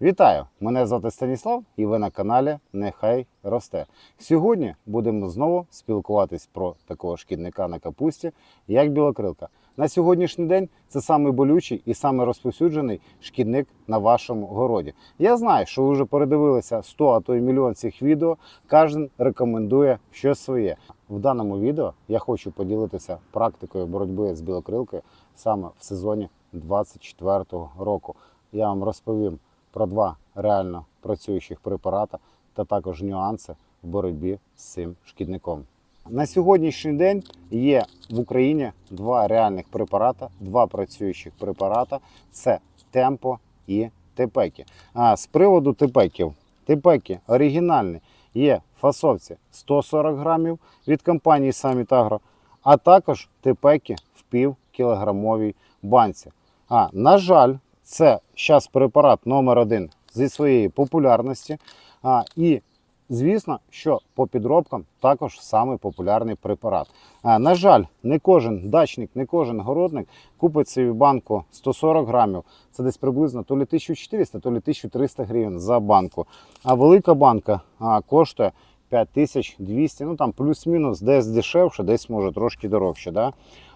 Вітаю! Мене звати Станіслав і ви на каналі Нехай росте. Сьогодні будемо знову спілкуватись про такого шкідника на капусті, як білокрилка. На сьогоднішній день це самий болючий і самий розповсюджений шкідник на вашому городі. Я знаю, що ви вже передивилися 100, а то й мільйон цих відео. Кожен рекомендує щось своє. В даному відео я хочу поділитися практикою боротьби з білокрилкою саме в сезоні 24 року. Я вам розповім про два реально працюючих препарати та також нюанси в боротьбі з цим шкідником. На сьогоднішній день є в Україні два реальних препарати, два працюючих препарати це Темпо і Тепекі. А з приводу тепеків, тепеки оригінальні є в фасовці 140 грамів від компанії Agro, а також тепеки в пів кілограмовій банці. А на жаль, це зараз препарат номер один зі своєї популярності. А, і звісно, що по підробкам також самий популярний препарат. А, на жаль, не кожен дачник, не кожен городник купить собі банку 140 грамів. Це десь приблизно то лі 1400, то лі 1300 гривень за банку. А велика банка а, коштує 5200, ну там плюс-мінус, десь дешевше, десь може трошки дорожче. Да?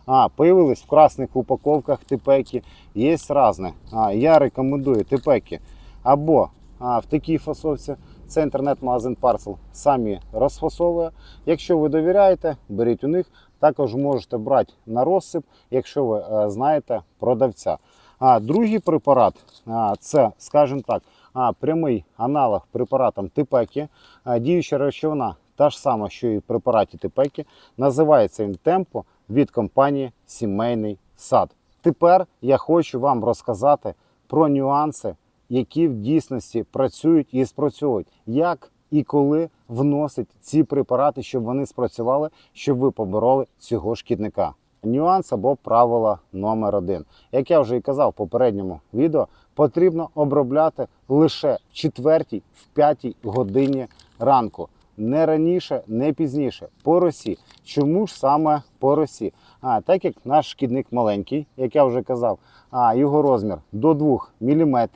А, появились в красних упаковках типеки, є різні. А, я рекомендую типеки або а, в такій фасовці. Це інтернет-магазин Parcel самі розфасовує. Якщо ви довіряєте, беріть у них. Також можете брати на розсип, якщо ви е, знаєте продавця. А другий препарат а, це, скажімо так, а, прямий аналог препаратам Типеки. А, діюча речовина та ж сама, що і в препараті Типеки. Називається він Темпо від компанії Сімейний сад. Тепер я хочу вам розказати про нюанси, які в дійсності працюють і спрацьовують, як і коли вносить ці препарати, щоб вони спрацювали, щоб ви побороли цього шкідника. Нюанс або правило номер один. Як я вже і казав в попередньому відео, потрібно обробляти лише в четвертій, в п'ятій годині ранку. Не раніше, не пізніше. По росі. Чому ж саме по росі? А так як наш шкідник маленький, як я вже казав, а його розмір до 2 мм.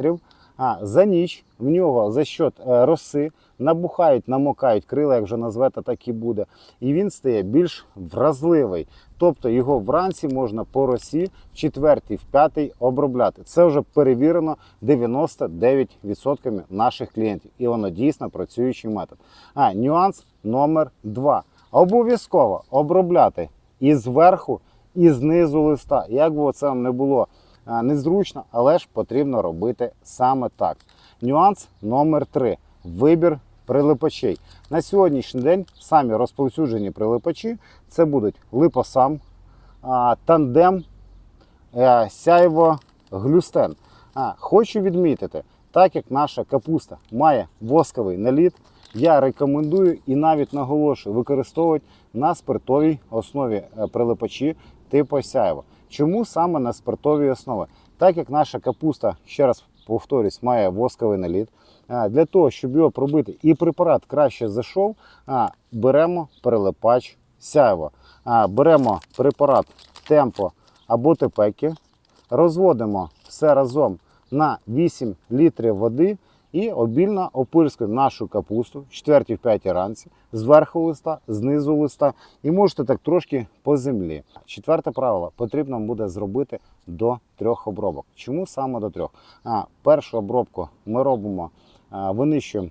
А за ніч в нього за счет е, роси набухають, намокають крила, як вже назвете, так і буде. І він стає більш вразливий. Тобто його вранці можна по росі в четвертій, в п'ятій обробляти. Це вже перевірено 99% наших клієнтів. І воно дійсно працюючий метод. А нюанс номер два. Обов'язково обробляти і зверху, і знизу листа. Як би це вам не було незручно, але ж потрібно робити саме так. Нюанс номер три. Вибір прилипачей. На сьогоднішній день самі розповсюджені прилипачі це будуть липосам, тандем, е, сяйво, глюстен. Хочу відмітити, так як наша капуста має восковий наліт, я рекомендую і навіть наголошую використовувати на спиртовій основі е, прилипачі типу сяєво. Чому саме на спиртовій основі? Так як наша капуста, ще раз повторюсь, має восковий наліт. Для того, щоб його пробити і препарат краще зайшов, беремо перелипач сяєво. А, Беремо препарат темпо або тепеки, розводимо все разом на 8 літрів води і обільно опирскуємо нашу капусту в 4-5 ранці, зверху листа, знизу листа, і можете так трошки по землі. Четверте правило потрібно буде зробити до трьох обробок. Чому саме до трьох? А, першу обробку ми робимо, винищуємо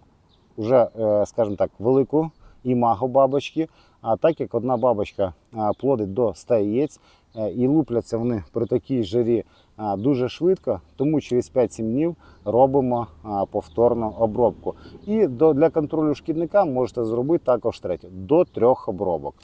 вже, е, скажімо так, велику імаго бабочки. А так як одна бабочка плодить до 100 яєць е, і лупляться вони при такій жирі дуже швидко, тому через 5-7 днів робимо повторну обробку. І для контролю шкідника можете зробити також третє до трьох обробок.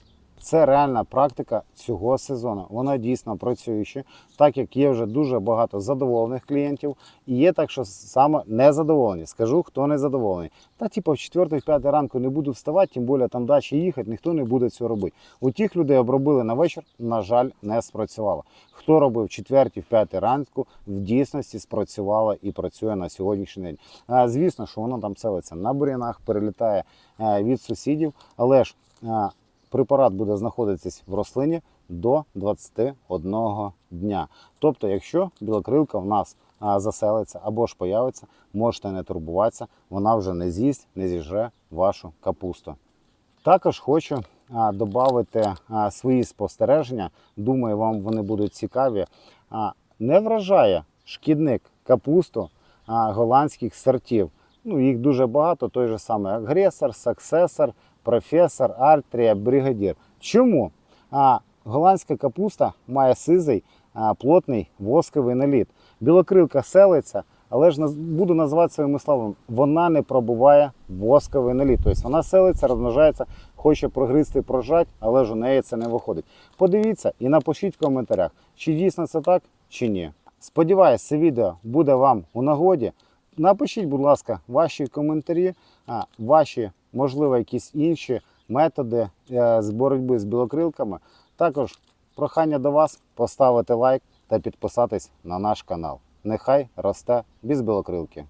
Це реальна практика цього сезону. Вона дійсно працююча, так як є вже дуже багато задоволених клієнтів, і є так, що саме незадоволені. Скажу, хто не задоволений. Та типу в 4-5 ранку не буду вставати, тим більше там далі їхати, ніхто не буде цього робити. У тих людей обробили на вечір, на жаль, не спрацювало. Хто робив в 4-5 ранку, в дійсності спрацювало і працює на сьогоднішній день. А, звісно, що воно там селиться на бур'янах, перелітає е, від сусідів, але ж. Препарат буде знаходитись в рослині до 21 дня. Тобто, якщо білокрилка в нас заселиться або ж появиться, можете не турбуватися, вона вже не з'їсть, не зіжре вашу капусту. Також хочу додати свої спостереження. Думаю, вам вони будуть цікаві. Не вражає шкідник капусту голландських сортів. Ну, їх дуже багато, той же самий агресор, саксесор, професор, артрія, бригадір. Чому? А, голландська капуста має сизий, а, плотний восковий наліт. Білокрилка селиться, але ж буду називати своїми словами, вона не пробуває восковий наліт. Тобто вона селиться, розмножається, хоче прогризти, прожати, але ж у неї це не виходить. Подивіться і напишіть в коментарях, чи дійсно це так, чи ні. Сподіваюсь, це відео буде вам у нагоді. Напишіть, будь ласка, ваші коментарі, ваші, можливо, якісь інші методи е, з боротьби з білокрилками. Також прохання до вас поставити лайк та підписатись на наш канал. Нехай росте без білокрилки.